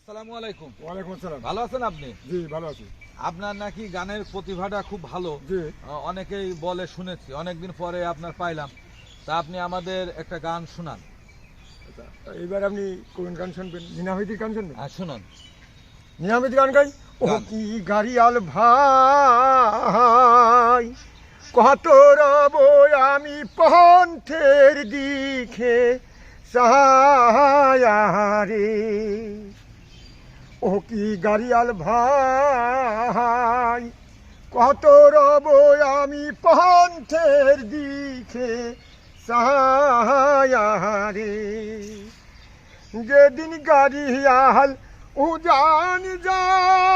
আসসালামু আলাইকুম। ওয়ালাইকুম আসসালাম। ভালো আছেন আপনি? জি ভালো আছি। আপনার নাকি গানের প্রতিভাটা খুব ভালো। জি। অনেকেই বলে শুনেছি অনেকদিন পরে আপনার পাইলাম। তা আপনি আমাদের একটা গান শুনান। আচ্ছা এইবার আপনি কোন গান শুনবেন? নিনামিতির গান শুনবেন? হ্যাঁ শুনুন। নিনামিত গান গাই? ও। কি গাড়িয়াল ভাই কত রব আমি পন্থের দিকে সাহারে কি গাড়িয়াল ভাই? কত রব আমি পন্থের দিকে সাহারে যেদিন গাড়িয়াল উজান যায়,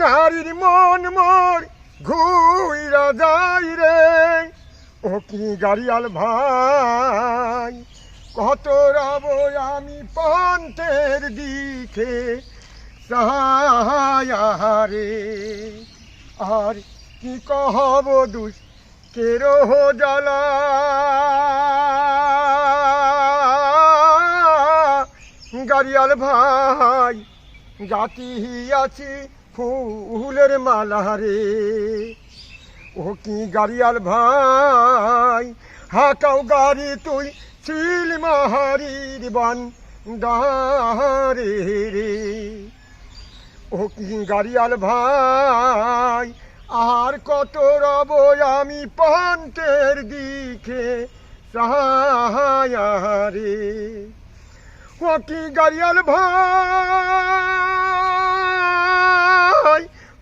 নারীর মন মোর ঘুইরা যাই রে। ও কি গাড়িয়াল ভাই? কত রব আমি পন্থের দিকে সাহারে আর কি কহব দুষ কেরো জ্বালা? গাড়িয়াল ভাই, জাতি আছি ফুলের মালা রে ও কি গাড়িয়াল ভাই, হাকাও গাড়ি তুই ছিল মাহারির বান দারে রে ও কি গাড়িয়াল ভাই আর কত রব আমি পান্তের দিকে সাহারে ও কি গাড়িয়াল ভাই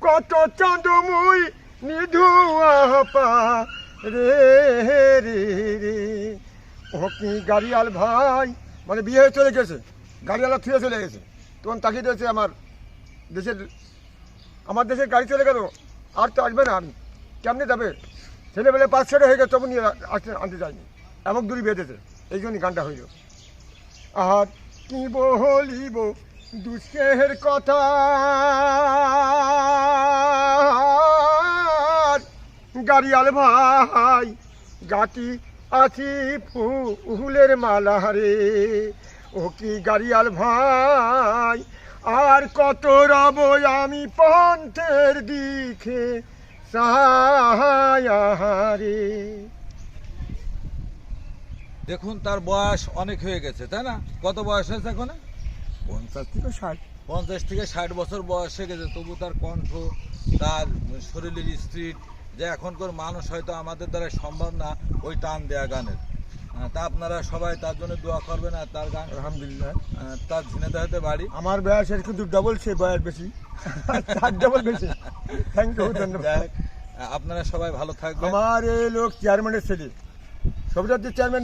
কত চাঁদমুই নিধুয়া পা রে রে রে। ও কি গাড়িয়াল ভাই মানে বিয়ে হয়ে চলে গেছে। গাড়িওয়ালা ফিরে চলে গেছে। তখন তাকিয়ে রয়েছে আমার দেশের আমার দেশের গাড়ি চলে গেল, আর তো আসবে না। আমি কেমনে যাবে? ছেলেবেলে পাঁচ ছেড়ে হয়ে গেছে তখন নিয়ে আসতে আনতে যায়নি। এমন দূরই বেঁধেছে এই জন্যই গানটা হইল। আর কি বলিব দুঃখের কথা? গাড়িয়াল ভাই গাতি আছি ফুলের মালাহারে। ও কি গাড়িয়াল ভাই আর কত রব আমি পন্থের দিকে সাহারে দেখুন তার বয়স অনেক হয়ে গেছে তাই না? কত বয়স হয়েছে এখন? পঞ্চাশ থেকে ষাট। পঞ্চাশ থেকে ষাট বছর বয়স হয়ে গেছে তবু তার কণ্ঠ তার শরীরের স্ত্রীর যে এখনকার মানুষ হয়তো আমাদের দ্বারা সম্ভব না ওই টান দেয়া গানের। তা আপনারা সবাই তার জন্য দোয়া করবেন আর তার গান আলহামদুলিল্লাহ। তার ঝিনেতে হতে বাড়ি। আমার বয়সের কিন্তু ডবল সে বয়স বেশি। তার ডবল বেশি। থ্যাংক ইউ ধন্যবাদ। আপনারা সবাই ভালো থাকবেন। আমার এই লোক চেয়ারম্যানের ছেলে। সবিতার চেয়ারম্যান